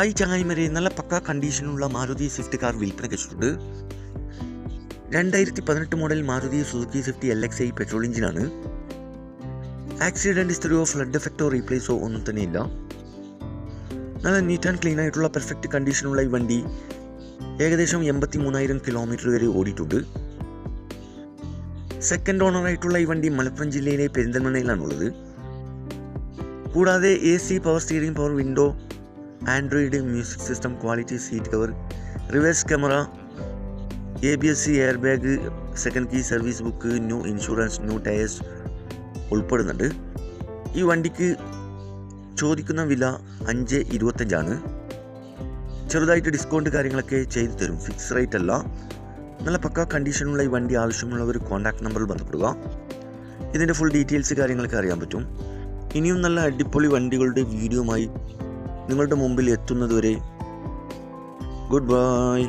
ആയി ചങ്ങായിമരെ നല്ല പക്ക കണ്ടീഷനുള്ള മാരുതി സ്വിഫ്റ്റ് കാർ വിൽപ്പന വെച്ചിട്ടുണ്ട് രണ്ടായിരത്തി പതിനെട്ട് model Maruti Suzuki Swift L X I petrol എഞ്ചിനാണ്. ആക്സിഡന്റ് ഹിസ്റ്ററിയോ ഫ്ലഡ് എഫക്റ്റോ റീപ്ലേസോ ഒന്നും തന്നെയില്ല. നല്ല നീറ്റ് ആൻഡ് ക്ലീൻ ആയിട്ടുള്ള പെർഫെക്റ്റ് കണ്ടീഷനുള്ള ഈ വണ്ടി ഏകദേശം എൺപത്തി മൂന്നായിരം കിലോമീറ്റർ വരെ ഓടിയിട്ടുണ്ട്. സെക്കൻഡ് ഓണർ ആയിട്ടുള്ള ഈ വണ്ടി മലപ്പുറം ജില്ലയിലെ പെരിന്തൽമണ്ണയിലാണുള്ളത്. കൂടാതെ A C power steering power window Android music system quality seat cover reverse camera A B S C air bag second key service book new insurance new tyres ഉൾപ്പെടുന്നുണ്ട്. ഈ വണ്ടിക്ക് ചോദിക്കുന്ന വില അഞ്ച് ഇരുപത്തഞ്ചാണ്. ചെറുതായിട്ട് ഡിസ്കൗണ്ട് കാര്യങ്ങളൊക്കെ ചെയ്തു തരും. ഫിക്സ് റേറ്റ് അല്ല. നല്ല പക്ക കണ്ടീഷനുള്ള ഈ വണ്ടി ആവശ്യമുള്ളവർ കോൺടാക്ട് നമ്പറിൽ ബന്ധപ്പെടുക. ഇതിന്റെ ഫുൾ ഡീറ്റെയിൽസ് കാര്യങ്ങളൊക്കെ അറിയാൻ പറ്റും. ഇനിയും നല്ല അടിപൊളി വണ്ടികളുടെ വീഡിയോയുമായി നിങ്ങളുടെ മുമ്പിൽ എത്തുന്നതുവരെ ഗുഡ് ബൈ.